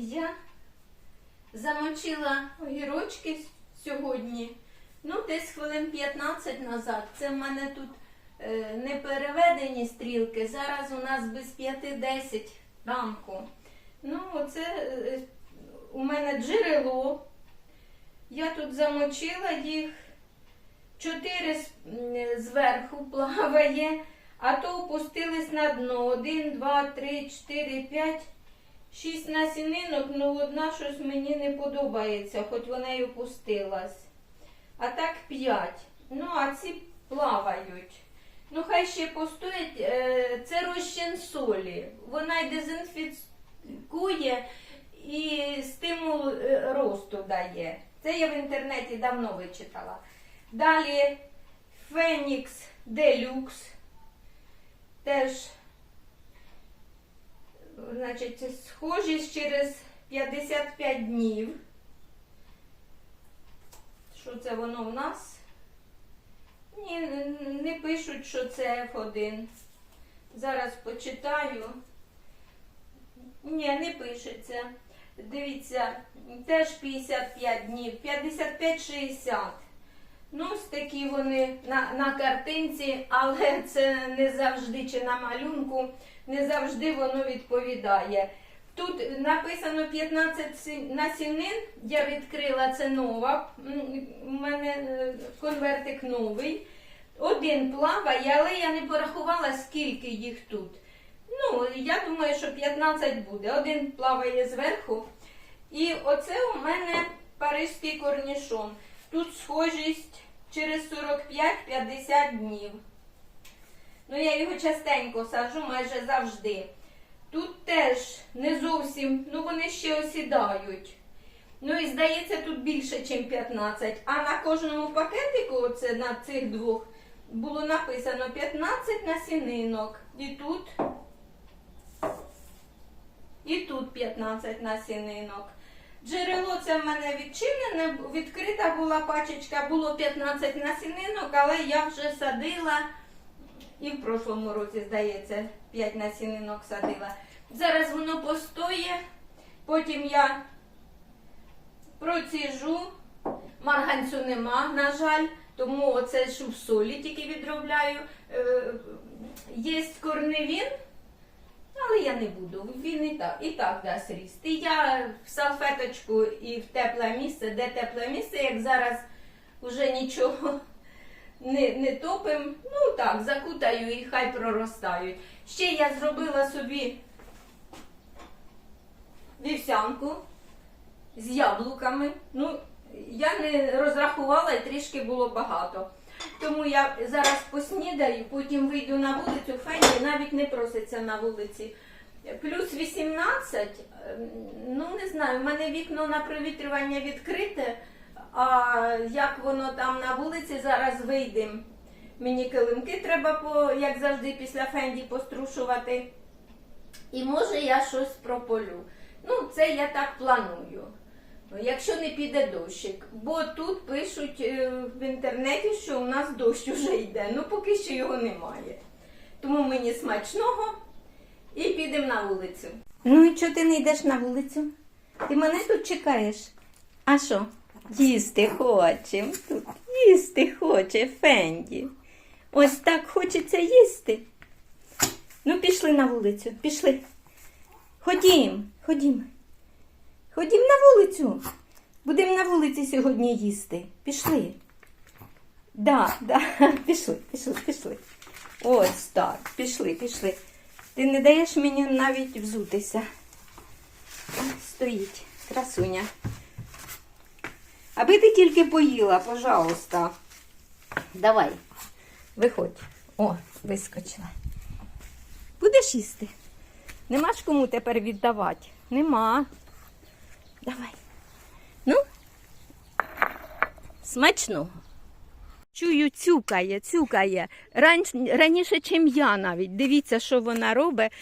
Я замочила огірочки сьогодні, ну, десь хвилин 15 назад. Це в мене тут е, не переведені стрілки. Зараз у нас без 5-10 ранку. Ну, оце е, у мене джерело. Я тут замочила їх. Чотири зверху плаває, а то опустились на дно. Один, два, три, чотири, п'ять. Шість насінинок, ну одна щось мені не подобається, хоч вона й опустилась. А так п'ять. Ну, а ці плавають. Ну, хай ще постоять. Е, Це розчин солі. Вона й дезінфікує і стимул е, росту дає. Це я в інтернеті давно вичитала. Далі Фенікс Делюкс. Теж Значить, схожість через 55 днів. Що це воно в нас? Ні, не пишуть, що це F1. Зараз почитаю. Ні, не пишеться. Дивіться, теж 55 днів, 55-60. Ну, ось такі вони на, на картинці, але це не завжди чи на малюнку, не завжди воно відповідає. Тут написано 15 сі- насінин, я відкрила це нова, у мене е, конвертик новий. Один плаває, але я не порахувала, скільки їх тут. Ну, я думаю, що 15 буде. Один плаває зверху. І оце у мене паризький корнішон. Тут схожість через 45-50 днів. Ну, я його частенько саджу майже завжди. Тут теж не зовсім, ну вони ще осідають. Ну і здається, тут більше, ніж 15. А на кожному пакетику, оце на цих двох, було написано 15 насінинок. І тут, і тут 15 насінинок. Джерело це в мене відчинене, відкрита була пачечка, було 15 насінинок, але я вже садила і в прошлому році, здається, 5 насінинок садила. Зараз воно постоє, потім я проціжу, марганцю нема, на жаль, тому оце ж в солі тільки відробляю. Е, Є корневін, але я не буду. Він і так, і так дасть ріст. І я в салфеточку і в тепле місце, де тепле місце, як зараз вже нічого не, не топим. Ну так, закутаю і хай проростають. Ще я зробила собі вівсянку з яблуками. Ну, я не розрахувала і трішки було багато. Тому я зараз поснідаю, потім вийду на вулицю, Фенді навіть не проситься на вулиці. Плюс 18, ем, ну не знаю, в мене вікно на провітрювання відкрите, а як воно там на вулиці зараз вийде. Мені килимки треба, по, як завжди, після Фенді пострушувати. І може я щось прополю. Ну, це я так планую. Якщо не піде дощик. Бо тут пишуть е, в інтернеті, що у нас дощ уже йде. Ну, поки що його немає. Тому мені смачного і підемо на вулицю. Ну і чого ти не йдеш на вулицю? Ти мене тут чекаєш. А що? Їсти хоче. Тут їсти хоче, Фенді. Ось так хочеться їсти. Ну, пішли на вулицю, пішли. Ходім, ходім. Ходім на вулицю. Будемо на вулиці сьогодні їсти. Пішли. Да, да, пішли, пішли, пішли. Ось так, пішли, пішли. Ти не даєш мені навіть взутися. Стоїть, красуня. Аби ти тільки поїла, пожалуйста. Давай, виходь. О, вискочила. Будеш їсти? Нема ж кому тепер віддавати. Нема. Давай. Ну, смачного. Чую, цюкає, цюкає. Ран... Раніше, чим я навіть. Дивіться, що вона робить.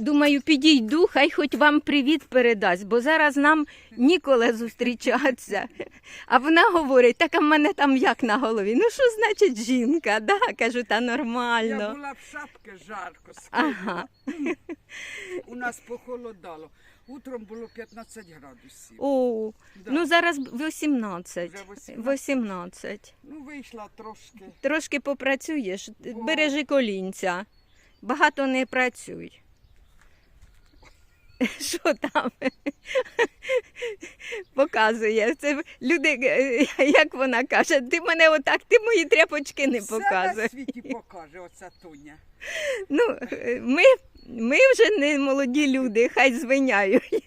Думаю, підійду, хай хоч вам привіт передасть, бо зараз нам ніколи зустрічатися. А вона говорить, так а в мене там як на голові. Ну, що значить жінка? Да, кажу, та Я була в шапці жарко. Ага. у нас похолодало. Утром було 15 градусів. О, Да. ну зараз 18. Вже 18. 18. Ну, вийшла трошки. Трошки попрацюєш, Бо- бережи колінця. Багато не працюй. Що там? Показує. Це люди, е, як вона каже, ти мене отак, ти мої тряпочки не Все на світі покаже оця Тоня. Ну, е, ми, ми вже не молоді люди, хай звиняють.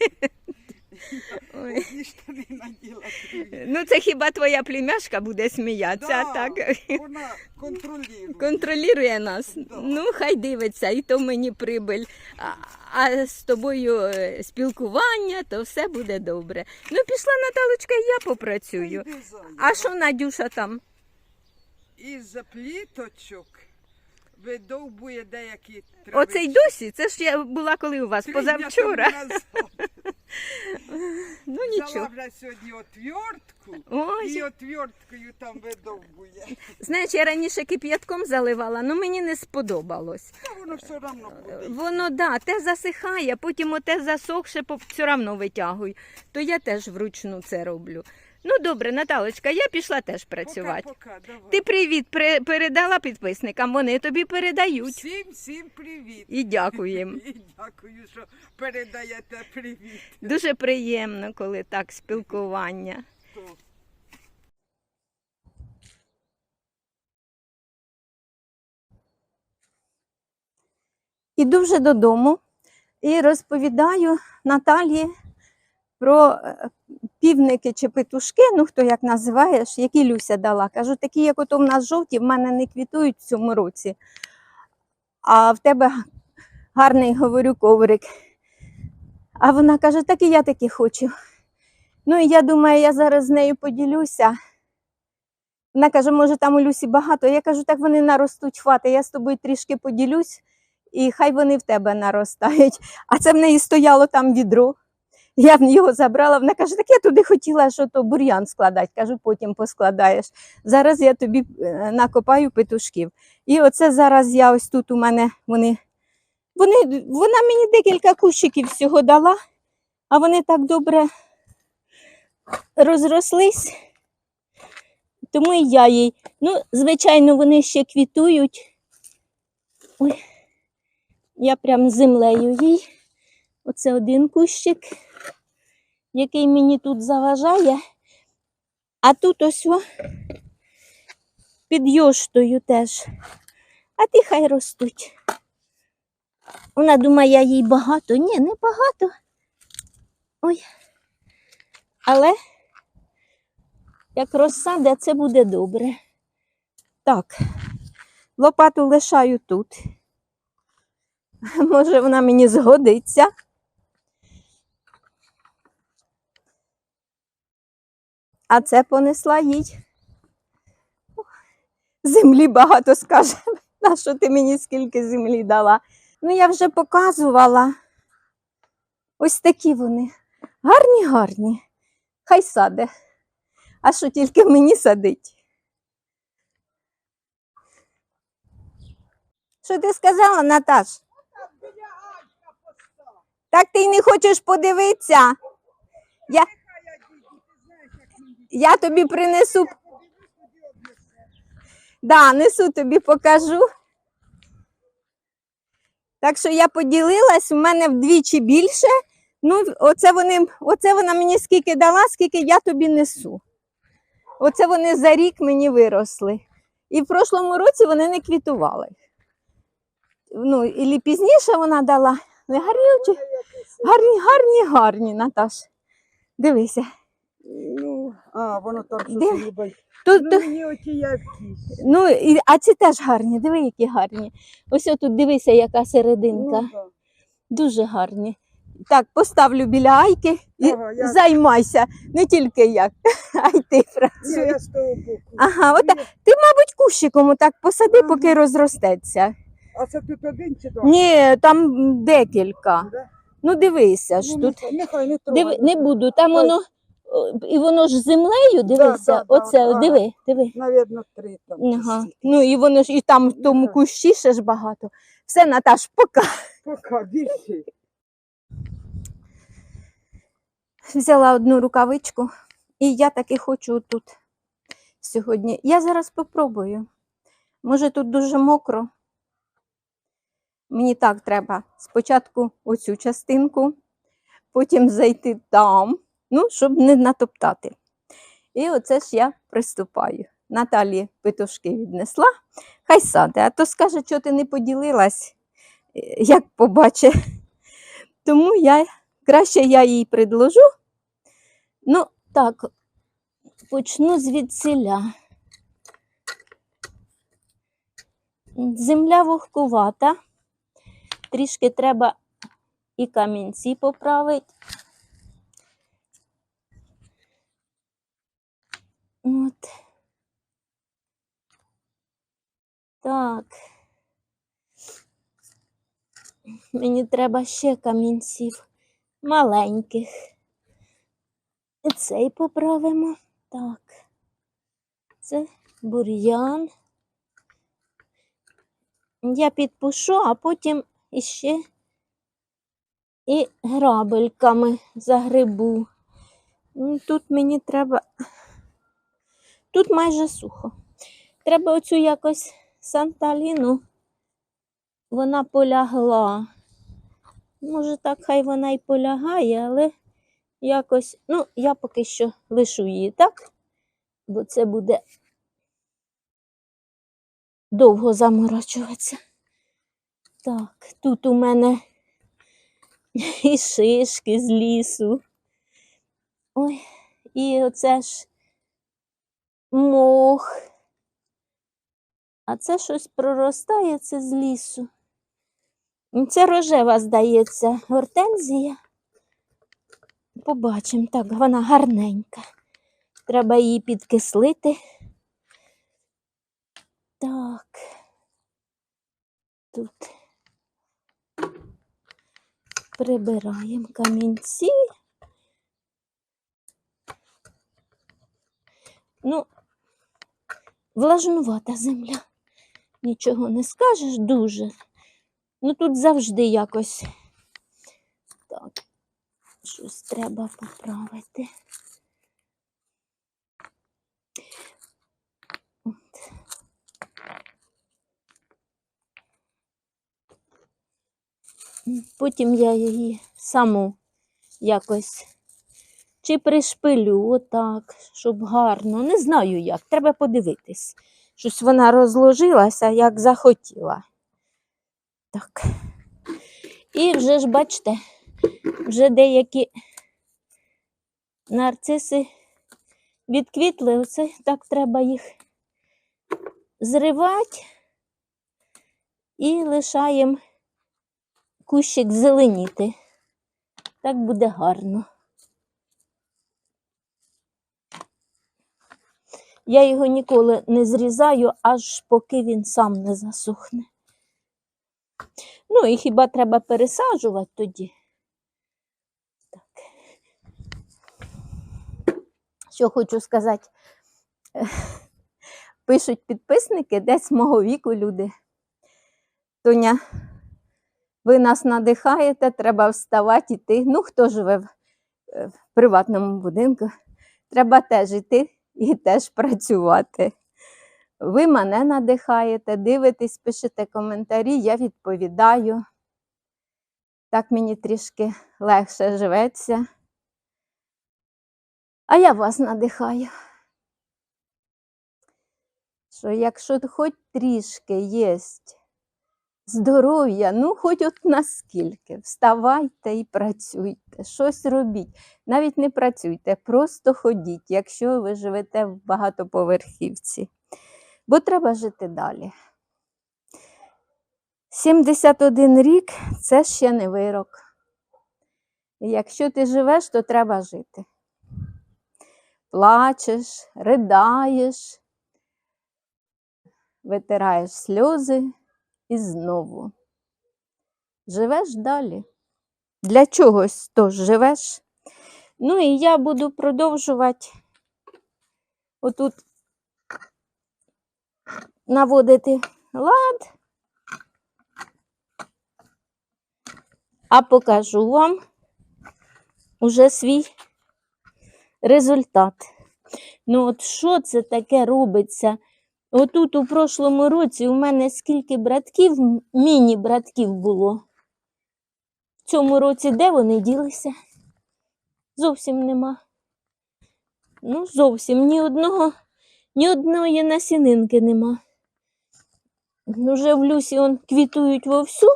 Ой. Ну, це хіба твоя племяшка буде сміятися, а так Вона контролює. контролює нас. Ну, хай дивиться, і то мені прибиль. А, а з тобою е, спілкування, то все буде добре. Ну, пішла Наталочка, я попрацюю. А що Надюша там? Із пліточок видовбує деякі Оце й досі. Це ж я була коли у вас Три позавчора. Ну Взяла вже сьогодні отвертку Ой, і отверткою там видовбує. знаєш, я раніше кип'ятком заливала, але мені не сподобалось. Та воно все одно буде. Воно да, те засихає, потім оте засохше, все одно витягуй. То я теж вручну це роблю. Ну добре, Наталочка, я пішла теж працювати. Пока, пока, давай. Ти привіт пере- передала підписникам, вони тобі передають. Всім, всім привіт. І дякуємо. І дякую, що передаєте привіт. Дуже приємно, коли так спілкування. То. Іду вже додому і розповідаю Наталії про е, півники чи петушки, ну хто як називаєш, які Люся дала. Кажу, такі, як ото в нас жовті, в мене не квітують в цьому році. А в тебе гарний, говорю, коврик. А вона каже, так і я такі хочу. Ну і я думаю, я зараз з нею поділюся. Вона каже, може, там у Люсі багато. Я кажу, так вони наростуть хвати, я з тобою трішки поділюсь і хай вони в тебе наростають. А це в неї стояло там відро. Я в його забрала. Вона каже, так я туди хотіла, що то бур'ян складати. Кажу, потім поскладаєш. Зараз я тобі е, накопаю петушків. І оце зараз я ось тут у мене вони. Вони, вона мені декілька кущиків всього дала, а вони так добре розрослись. Тому і я їй. Ну, звичайно, вони ще квітують. Ой. Я прям землею їй. Оце один кущик, який мені тут заважає. А тут ось о, під йоштою теж. А ті хай ростуть. Вона думає, їй багато. Ні, не багато. Ой. Але як розсада, це буде добре. Так, лопату лишаю тут. Може, вона мені згодиться. А це понесла їй. Землі багато скаже. На що ти мені скільки землі дала? Ну, я вже показувала. Ось такі вони. Гарні, гарні. Хай саде. А що тільки мені садить? Що ти сказала, Наташ? Так ти й не хочеш подивитися. Я, я тобі принесу. Да, несу тобі покажу. Так що я поділилась, у мене вдвічі більше. Ну, оце, вони, оце вона мені скільки дала, скільки я тобі несу. Оце вони за рік мені виросли. І в прошлому році вони не квітували. Ну, і пізніше вона дала. Не гарні. Гарні, гарні, гарні, Наташ. Дивися. Ну, а, воно там Де? щось любить. Тут, Ну, тут- мені оті якісь. ну, і, а ці теж гарні, диви, які гарні. Ось тут дивися, яка серединка. Ну, да. Дуже гарні. Так, поставлю біля Айки і Ага, я- займайся. Не тільки як, а й ти Ні, працюй. я з того боку. Ага, от, ти, мабуть, кущиком отак посади, Ага. поки розростеться. А це тут один чи два? Ні, там декілька. Да? Ну дивися ж Ну, тут. нехай- Нехай не Диви, трогай. не буду, там Ой. воно. І воно ж землею, дивися, да, да, оце, ага. диви, диви. Навірно, три там. Ага. Ну і воно ж і там в тому Ага. кущі ще ж багато. Все, Наташ, пока. Пока, більше. взяла одну рукавичку, і я таки хочу тут сьогодні. Я зараз попробую. Може, тут дуже мокро. Мені так треба спочатку оцю частинку, потім зайти там, ну, щоб не натоптати. І оце ж я приступаю. Наталі петушки віднесла, хай саде, а то скаже, що ти не поділилась, е, як побачить. Тому я краще я їй предложу. Ну, так, почну звідсіля. Земля вогкувата. Трішки треба і камінці поправити. От. Так. Мені треба ще камінців маленьких. І цей поправимо. Так. Це бур'ян. Я підпушу, а потім іще і грабельками загребу. Ну, Тут мені треба. Тут майже сухо. Треба оцю якось санталіну. Вона полягла. Може, так хай вона й полягає, але якось, ну, я поки що лишу її так, бо це буде довго заморочуватися. Так, тут у мене і шишки з лісу. Ой, і оце ж мох. А це щось проростає, це з лісу. Це рожева, здається, гортензія. Побачимо, так, вона гарненька. Треба її підкислити. Так. Тут прибираємо камінці. Ну, влажнувата земля. Нічого не скажеш дуже. Ну тут завжди якось так, щось треба поправити. От. Потім я її саму якось чи пришпилю, отак, щоб гарно. Не знаю як, треба подивитись. Щось вона розложилася, як захотіла. Так. І вже ж бачите, вже деякі нарциси відквітли, оце так треба їх зривати і лишаємо кущик зеленіти. Так буде гарно. Я його ніколи не зрізаю, аж поки він сам не засохне. Ну і хіба треба пересаджувати тоді? Так. Що хочу сказати, пишуть підписники десь мого віку люди. Тоня, ви нас надихаєте, треба вставати йти. Ну, хто живе в, е, в приватному будинку, треба теж йти і теж працювати. Ви мене надихаєте, дивитесь, пишете коментарі, я відповідаю. Так мені трішки легше живеться. А я вас надихаю. Що якщо хоч трішки є здоров'я, ну хоч от наскільки, вставайте і працюйте, щось робіть. Навіть не працюйте, просто ходіть, якщо ви живете в багатоповерхівці бо треба жити далі. 71 рік це ще не вирок. Якщо ти живеш, то треба жити. Плачеш, придаєш, витираєш сльози і знову. Живеш далі. Для чогось тож живеш. Ну і я буду продовжувати отут наводити лад, а покажу вам уже свій результат. Ну, от що це таке робиться? Отут у прошлому році у мене скільки братків, міні-братків було. В цьому році де вони ділися? Зовсім нема. Ну, зовсім ні одного, ні одної насінинки нема. Уже в Люсі он квітують вовсю,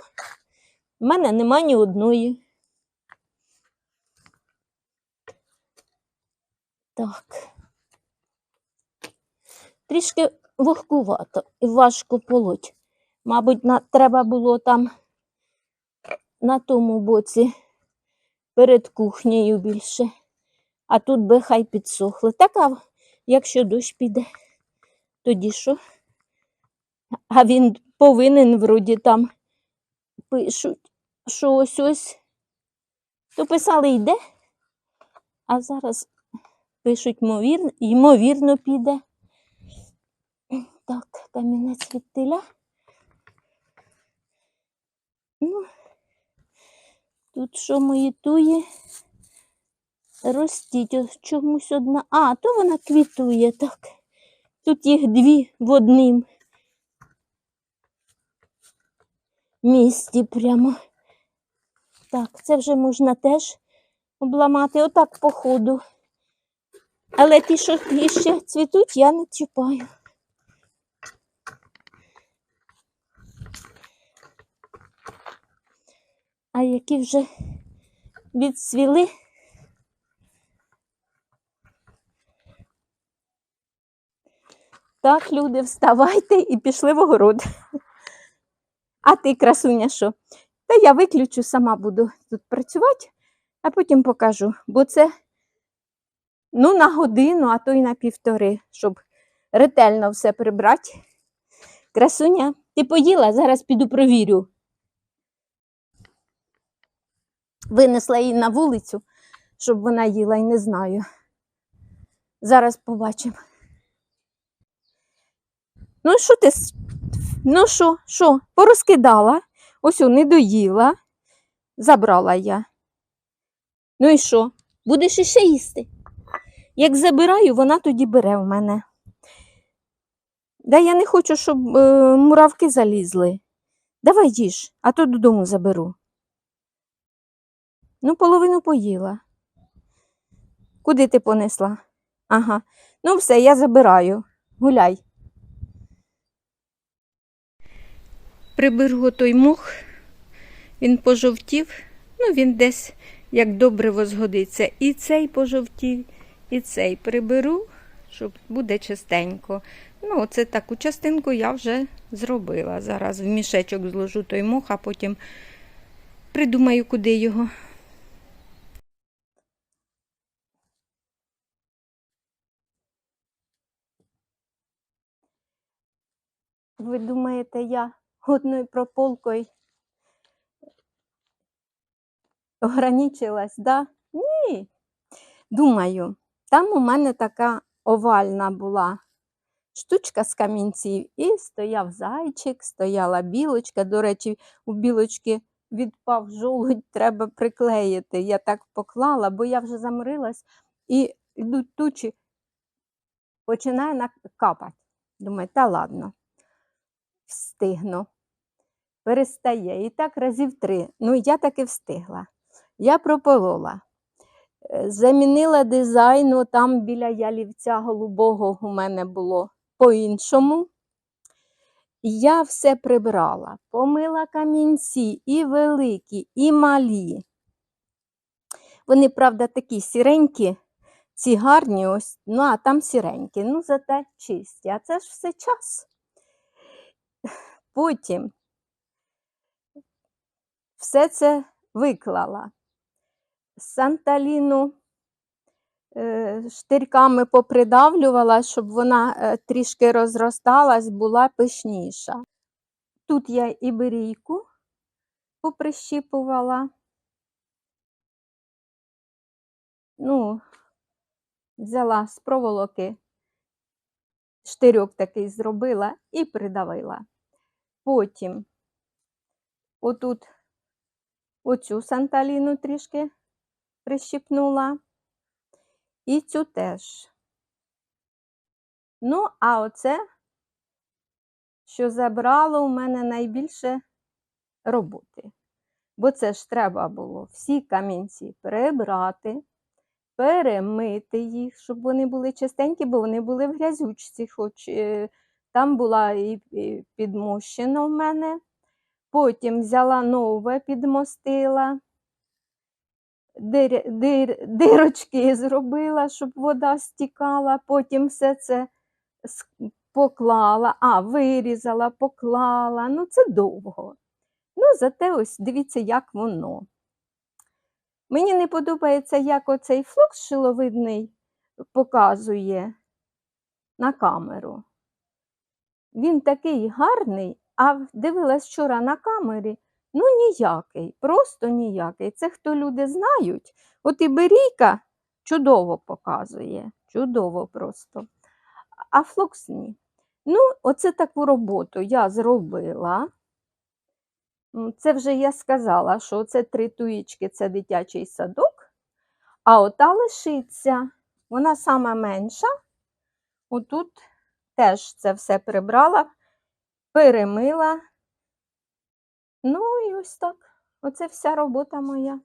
в мене нема ні одної. Так. Трішки вогкувато і важко полоть. Мабуть, на, треба було там на тому боці перед кухнею більше. А тут би хай підсохли. Так, а якщо дощ піде, тоді що? А він повинен вроді там пишуть, що ось ось. То писали йде, а зараз пишуть, ймовірно, піде. Так, камінець від теля. Ну, тут що мої туї? Ростіть ось чомусь одна. А, то вона квітує, так. Тут їх дві в однім місці прямо. Так, це вже можна теж обламати отак по ходу. Але ті, що ще цвітуть, я не чіпаю. А які вже відсвіли. Так, люди, вставайте і пішли в огород. А ти, красуня, що? Та я виключу, сама буду тут працювати, а потім покажу. Бо це ну, на годину, а то й на півтори, щоб ретельно все прибрати. Красуня, ти поїла? Зараз піду провірю. Винесла її на вулицю, щоб вона їла, і не знаю. Зараз побачимо. Ну, що ти? Ну що, що, порозкидала? Ось не доїла. Забрала я. Ну і що? Будеш іще їсти? Як забираю, вона тоді бере в мене. Да я не хочу, щоб е, муравки залізли. Давай їж, а то додому заберу. Ну, половину поїла. Куди ти понесла? Ага. Ну, все, я забираю. Гуляй. Приберу той мох, він пожовтів, ну він десь як добре згодиться. І цей пожовтів, і цей приберу, щоб буде чистенько. Ну, це таку частинку я вже зробила. Зараз в мішечок зложу той мох, а потім придумаю, куди його. Ви думаєте, я одною прополкою ограничилась, да? Ні. Думаю, там у мене така овальна була штучка з камінців, і стояв зайчик, стояла білочка. До речі, у білочки відпав жолудь, треба приклеїти. Я так поклала, бо я вже заморилась, і йдуть тучі, починає капати. Думаю, та ладно встигну. Перестає. І так разів три. Ну, я таки встигла. Я прополола. Е, Замінила дизайн, о, там біля ялівця голубого у мене було по-іншому. Я все прибрала, помила камінці і великі, і малі. Вони, правда, такі сіренькі, ці гарні, ось, ну а там сіренькі, ну зате чисті. А це ж все час. Потім все це виклала. Санталіну е, штирками попридавлювала, щоб вона е, трішки розросталась, була пишніша. Тут я іберійку поприщіпувала. Ну, взяла з проволоки, штирьок такий зробила і придавила. Потім отут оцю санталіну трішки прищипнула. І цю теж. Ну, а оце, що забрало у мене найбільше роботи. Бо це ж треба було всі камінці прибрати, перемити їх, щоб вони були чистенькі, бо вони були в грязючці, хоч е, там була і, підмощена в мене. Потім взяла нове, підмостила, дир, дир, дирочки зробила, щоб вода стікала, потім все це поклала, а, вирізала, поклала. Ну, це довго. Ну, зате ось дивіться, як воно. Мені не подобається, як оцей флокс шиловидний показує на камеру. Він такий гарний, а дивилась вчора на камері, ну ніякий, просто ніякий. Це хто люди знають. От і берійка чудово показує, чудово просто. А флокс ні. Ну, оце таку роботу я зробила. Це вже я сказала, що це три туїчки це дитячий садок, а ота лишиться, вона сама менша. Отут теж це все прибрала, перемила. Ну і ось так. Оце вся робота моя.